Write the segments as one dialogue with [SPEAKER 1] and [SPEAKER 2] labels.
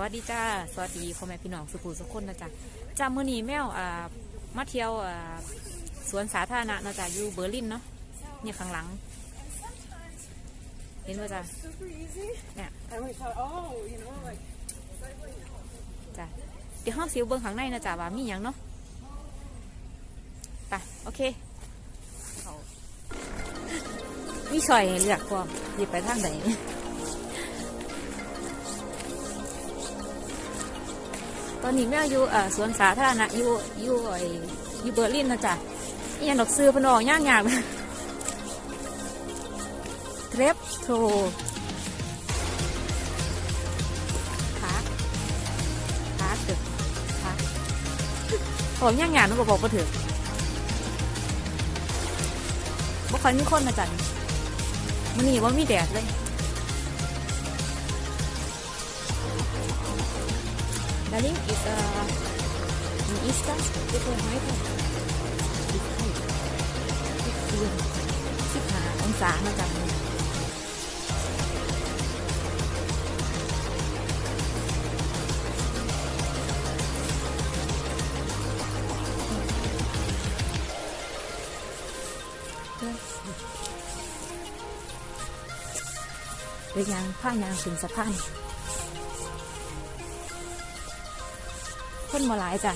[SPEAKER 1] วัสดีจ้า สวัสดีพ่อแม่พี่น้องสุภูสุขคนนะจ๊ะจ้ามื้อนี้แมวอ่ามาเที่ยวอ่าสวนสาธารณะนะจ้ะอยู่เบอร์ลินเนาะเนี่ยข้างหลัง เห็นว่าจ้ะ
[SPEAKER 2] super easy.
[SPEAKER 1] Yeah.
[SPEAKER 2] And we thought, oh, you know, like
[SPEAKER 1] จ้ะเดี๋ยวห้องซิวเบิ้งข้างในนะจ๊ะว่ามีหยังเนาะไปโอเคมีซอยเลือกก่อนหยิบไปทางไหน อนนี้แม่อยู่สวนสาธารณะอยู่อยู่ไอ้อยู่เบอร์ลินนะจ๊ะอียังดอกซื้อเพนออกย่างยากเทรปโทขาขาเถอะขาผมย่างงานมันก็บอกมาเถอะบ่ค่อยมีคนนะจ๊ะมันนี่ว่ามีแดดเลย Darling, is uh, in Easter, people might have สิบห้าองศามาจากนี้เป็นยางผ้ายางถึงสะพาน คนมาหลายจ้ะ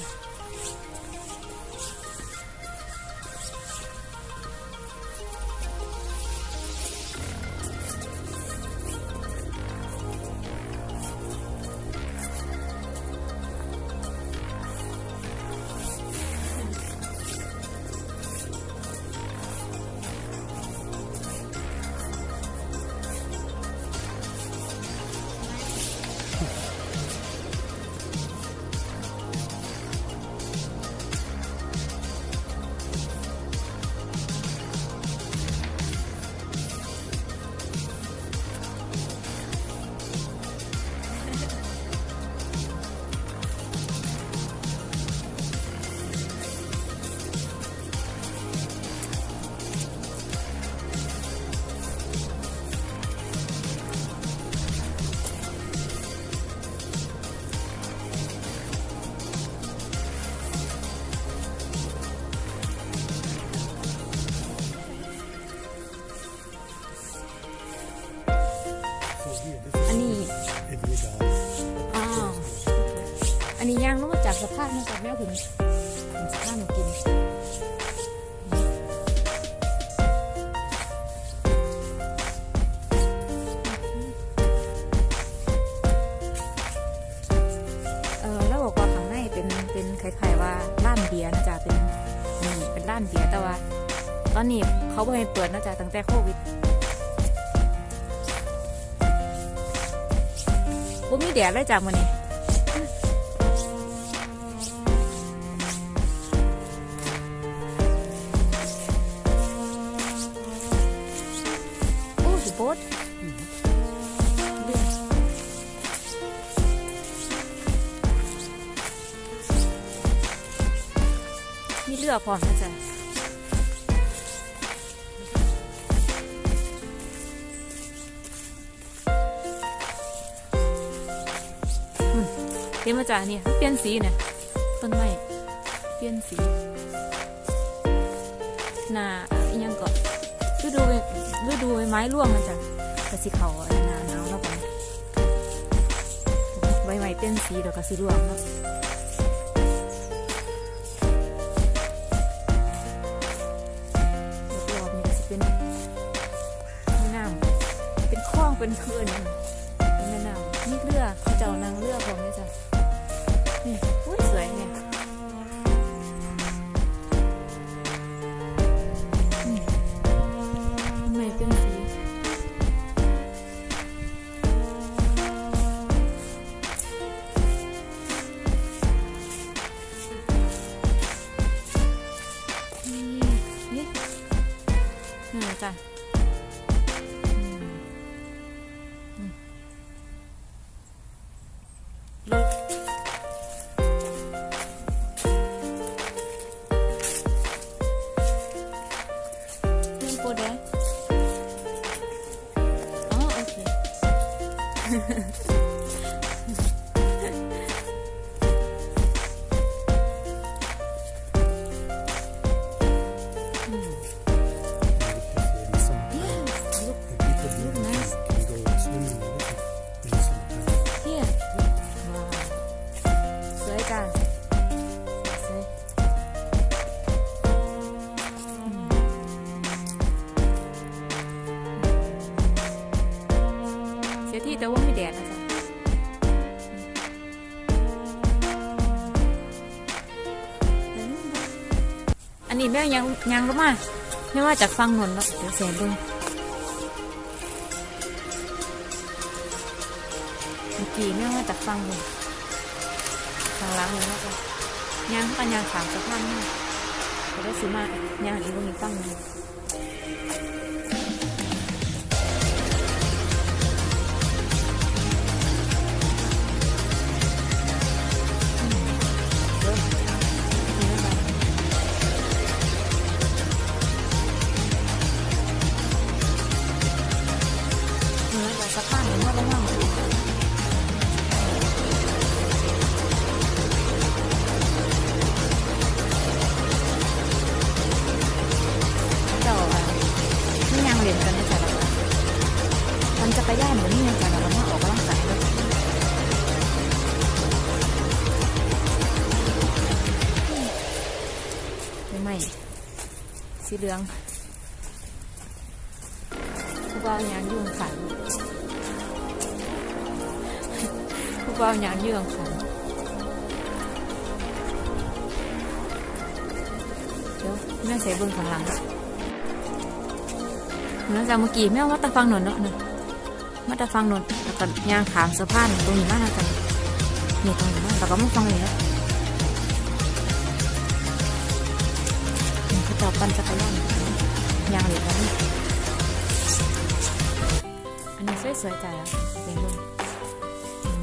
[SPEAKER 1] อนนี้เขาไม่ให้เปิดนะจ๊ะตั้งแต่โควิดบ่มีแดดเลยจ้ะมื้อนี้โอ้สิบดเรือมีเรือพร้อมนะจ๊ะ เห็นมาจากเนี่ยเปลี่ยนสีเนี่ยต้นไม้เปลี่ยนสีหนาอีหยังก็ฤดูฤดูใบไม้ร่วงมันจะกระสิเขาอันหนาหนาวแล้วกันใบไม้เปลี่ยนสีแล้วก็สีร่วงเนาะรอบๆนี่ก็สิเป็นน้ำเป็นคลองเป็นเขื่อนนี่เป็นแม่น้ำ นี่เรือเขาเจ้านางเรือของนี่จ้ะนี่อุ้ยสวยเนี่ย อที่แต่ว่ามีแดดนะจ๊ะอันนี้แม่ยังยังก็มาไม่ว่าจากฟังหนนแล้วเดี๋ยวเสียด้วยเมื่อกี้ไม่ว่าจากฟังหนนทางล้างหนนแล้วจ้ะยังปัญญาขามสะพานมากแต่ได้ซื้อมายังอีกวงนี้ตั้งหนึ่ง สีเหลืองผู้บ่าวยางยุ่งขันผู้บ่าวยางยุ่งขันเดี๋ยวแม่ใส่เบิ้งข้างหลังเนื่องจากเมื่อกี้แม่ว่าตะฟังหนนเนาะเนาะมาตะฟังหนนแล้วก็ยางขามสะพานตรงนี้มาแล้วกันนี่ตรงนี้มาแล้วก็มาฟังอย่างนี้เขาจอดปั่นจักรยานยางเหล็กแล้วนี่อันนี้สวยๆจ้ะเป็นเบิ้งอืม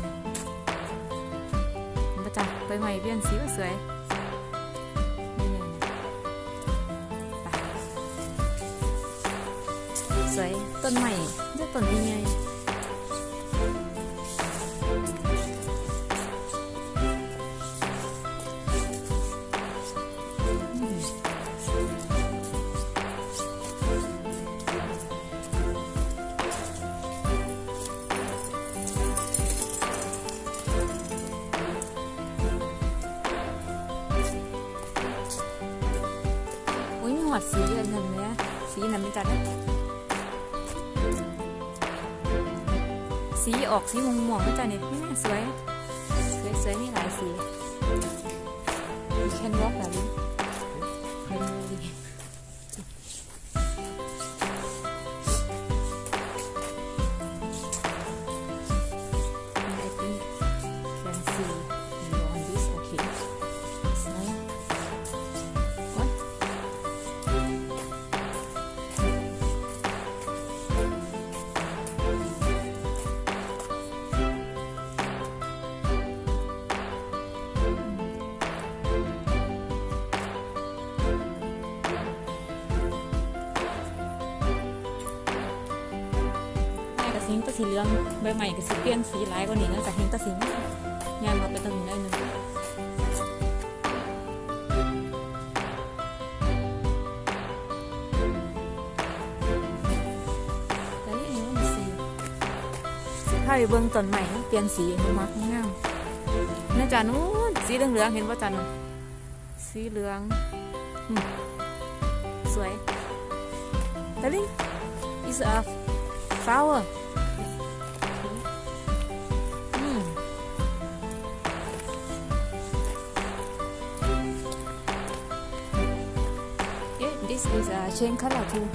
[SPEAKER 1] มาจ้ะไปใหม่เปลี่ยนสีสวยสวยต้นใหม่จะต้นยังไง ดสีอันนั้นเลยสีนั้นมันจัดนะสีออกสีม่วงม่วงๆไม่จัดเนี่ยนี่สวยสวยสวยนี่หลายสีแคนวอล์กแบบนี้ สีเหลืองใบใหม่กับสีเปลี่ยนสีหลายกว่านี้นะจากเห็นแตะสิงยางมาไปตรงนี้ได้หนึ่งแล้วนี่มันสีสีผ้าไปเบิ้งต้นใหม่เปลี่ยนสีมันมักงามแม่จานู้นสีเหลืองเห็นว่าจานสีเหลืองสวยแต่ลิ is a flower is a change color too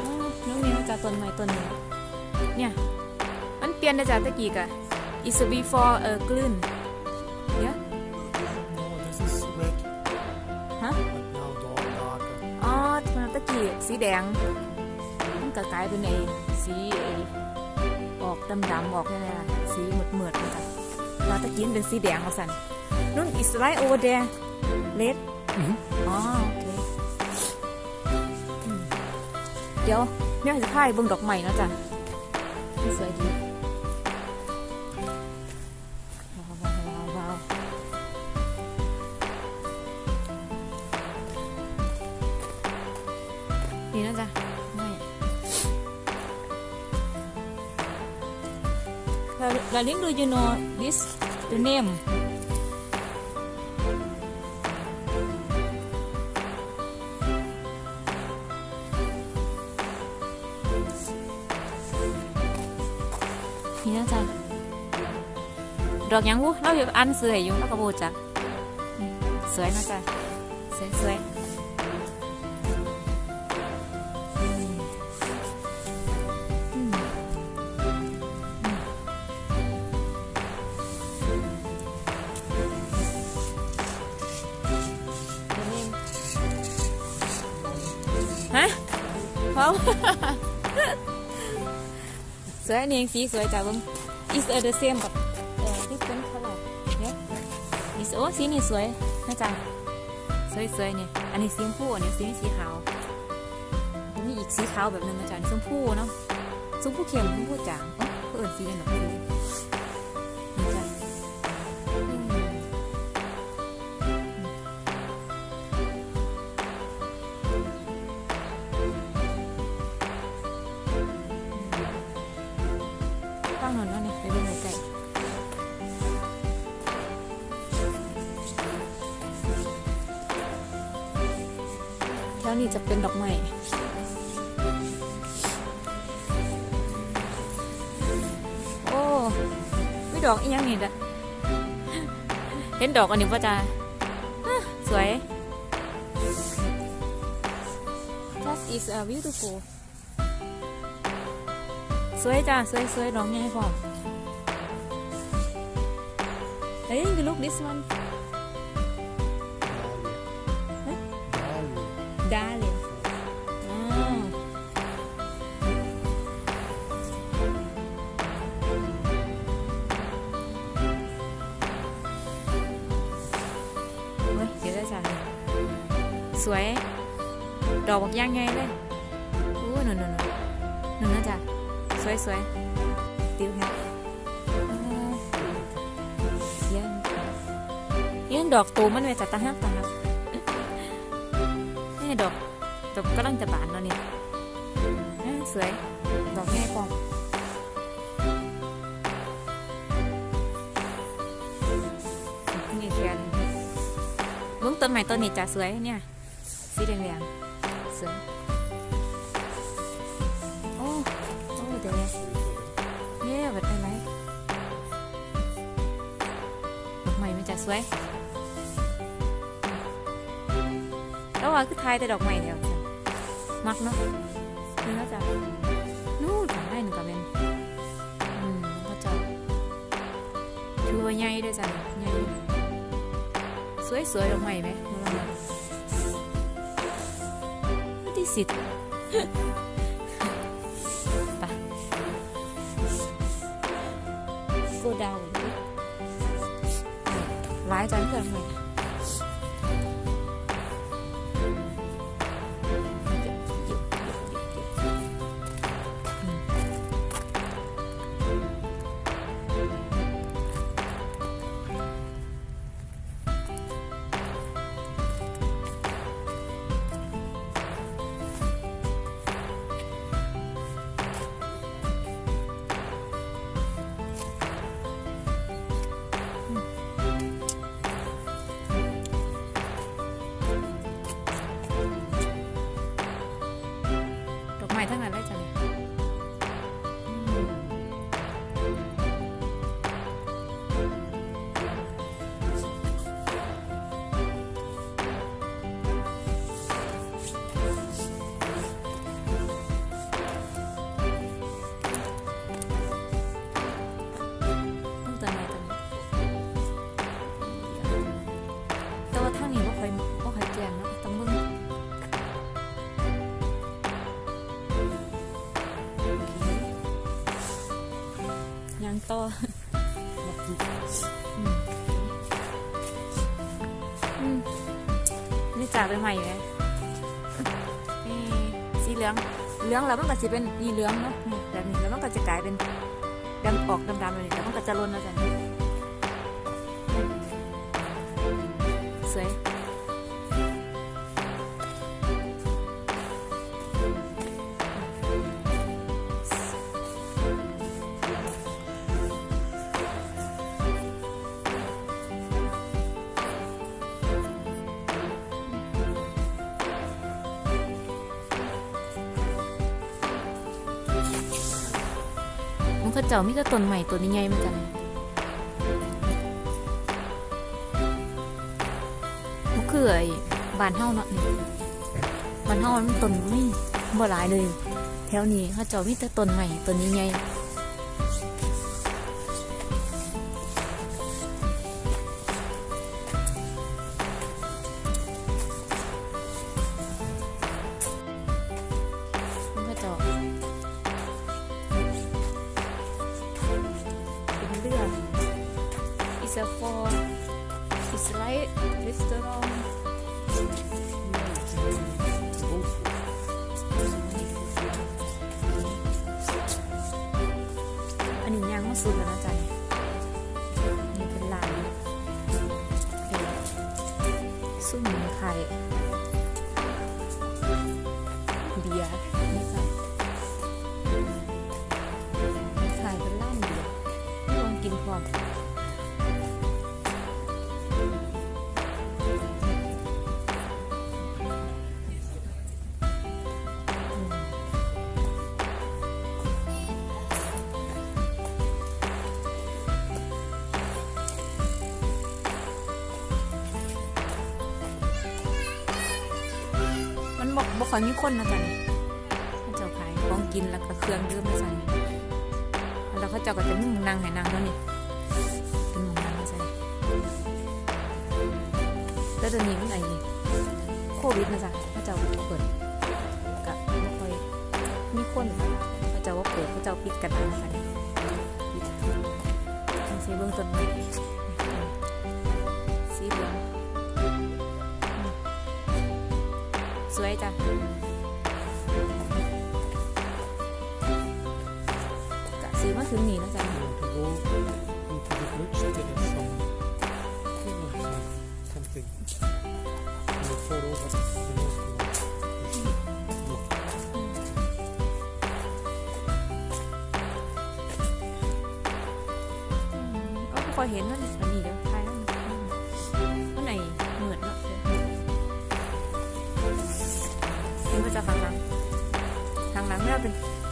[SPEAKER 1] อ๋อน้องนี่มาจากต้นไม้ต้นนี้เนี่ย มันเปลี่ยนได้จากตะกี้กะ is before เออ green yeah
[SPEAKER 3] No, this is red,
[SPEAKER 1] ฮะอ๋อมันตะกี้สีแดง มันก็กลายเป็นไอ้สีไอ้ออกดำๆออกเนี่ยนะสีเหมือดๆมันจ้ะแล้วตะกี้เป็นสีแดงมาสันนู่น is right over there red อ๋อ เดี๋ยวแม่จะพายเบิ่งดอกใหม่นะจ๊ะสวยดีว้าวว้าวว้าวว้าวนี่นะจ๊ะไม่ลาลิง do you know this the name ดอกยังวุเราอยู่อันเสื่อยอยู่แล้วก็โบจักสวยนะจ๊ะสวยสวยฮะพร้อมสวยนนี้สีสวยจ้ะเบิ่ง is uh, the same but uh, โอ้สีนี่สวยนะจ๊ะสวยๆเนี่ยอันนี้สีชมพูอันนี้สีสีขาวมีอีกสีขาวแบบหนึงนะจ๊ะชมพูเนาะชมพูเข้มชมพูจางเอ้ยเพื่อนสีกันหรอกสีนี่ นี่จะเป็นดอกไม้โอ้ไม่ดอกอีกยังนี่จ้ะเห็นดอกอันนี้ป่ะจ้าสวย That is a beautiful สวยจ้าสวยสวยดอกใหญ่พร้อมเฮ้ย you look this one อกบักย่างไงเลยอู้หนูหนูหนูหนูนะจ๊ะสวยสวยติวแฮะยังยังดอกตูมันเลยจ้ะตาฮักตาฮักนี่ดอกดอกกำลังจะบานแล้วเนี่ยสวย ดอกง่ยปองนี่แคนเบื้องต้นใหม่ต้นนี้จะสวยเนี่ย สีแดงๆ สวยโอ้โอ้เดี๋ยวเนี่ยเย่แบบไหนดอกใหม่มันจะสวยแล้วว่าคือทายแต่ ดอกไม้เดียวไล่จังเนาะนี่เลย เหลืองแล้วมันก็จะเป็นนี่เหลืองเนาะนี่แบบนี้แล้วมันก็จะกลายเป็นดำออกดำๆเลยแล้วมันก็จะล้นแล้วจ้ะสวย จ้ามีแต่ต้นใหม่ต้นใหญ่ๆมันจังมันคือไอ้บ้านเฮาเนาะบ้านเฮามันต้นไม่บ่หลายเลย แถวนี้เขาเจ้ามีแต่ต้นใหม่ต้นใหญ่มั นนี้ย่างมาสุดแล้วนะจ๊ะนี่เป็นลายซุ่มไข่ บอกบอกขอยมีคนนะจ๊ะนี่เขาเจ้าขายของกินแล้วก็เครื่องดื่มนะจ๊ะนี่แล้วเขาเจ้าก็จะมีหมุงนั่งให้นั่งแล้วนี่เป็นหมุงนั่งนะจ๊ะแล้วเดี๋ยวนี้มันไอ้โควิดนะจ๊ะเขาเจ้าเปิดกับไม่ค่อยมีคนเขาเจ้าว่าเปิดเขาเจ้าปิดกันนะจ๊ะนี่ปิดจังสีเบื้องต้นสีเหลือง จ้ะกะซื้อมาถึงนี่แล้วจ้ะ
[SPEAKER 3] You want to go into the bridge to get some, you know, some, something. And you fall over the Look,
[SPEAKER 1] ก็พอเห็นนั่น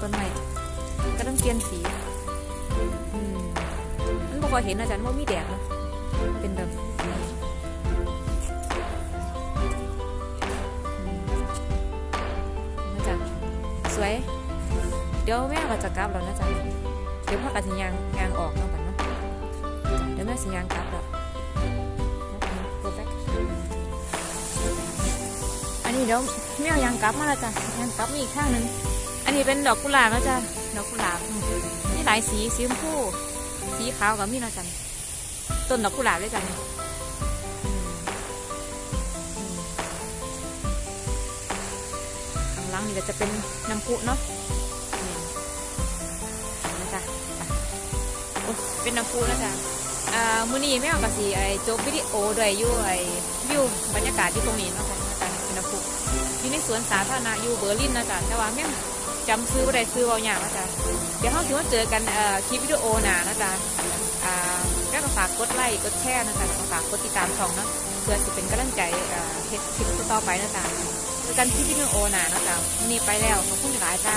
[SPEAKER 1] ต้นใหม่ก็ต้องเปลี่ยนสีอืมมันบอกว่าเห็นอาจารย์ว่ามีแดดเนะเป็นแบบนะจ๊ะสวย เดี๋ยวแม่ก็จะกลับแล้วนะจ๊ะเดี๋ยวพ่อกระสิยางยางออกเนาะกันเนาะเดี๋ยวแม่สิยางกลับแล้วอันนี้เดี๋ยวแม่ยางกลับมาแล้วจ้ะยางกลับมีอีกข้างหนึ่ง อันนี้เป็นดอกกุหลาบแล้วจ้ะดอกกุหลาบมีหลายสีสีชมพูสีขาวกับมีนะจ๊ะต้นดอกกุหลาบด้วยจ้ะนี่อืมอืมข้างล่างนี่ก็จะเป็นน้ำพุเนาะนะจ๊ะเป็นน้ำพุแล้วจ้ะอ่ามื้อนี้แม่เอากระสีไอจบวิดีโอด้วยอยู่ไอวิวบรรยากาศที่ตรงนี้เนาะค่ะอาจารย์เป็นน้ำพุอยู่ในสวนสาธารณะอยู่เบอร์ลินนะจ๊ะแต่ว่าแม่ จำซื้อบ่ได้ซื้อเอาอย่างนะจ๊ะเดี๋ยวเขาถือว่าเจอกันเอ่อคลิปวิดีโอหนานะจ๊ะอ่าแม่ก็ฝากกดไลค์กดแชร์นะจ๊ะแล้วก็ฝากกดติดตามช่องเนาะเพื่อจะเป็นกำลังใจเอ่อเฮ็ดคลิปต่อไปนะจ๊ะเจอกันคลิปวิดีโอหนานะจ๊ะนี่ไปแล้วขอบคุณหลายจ้า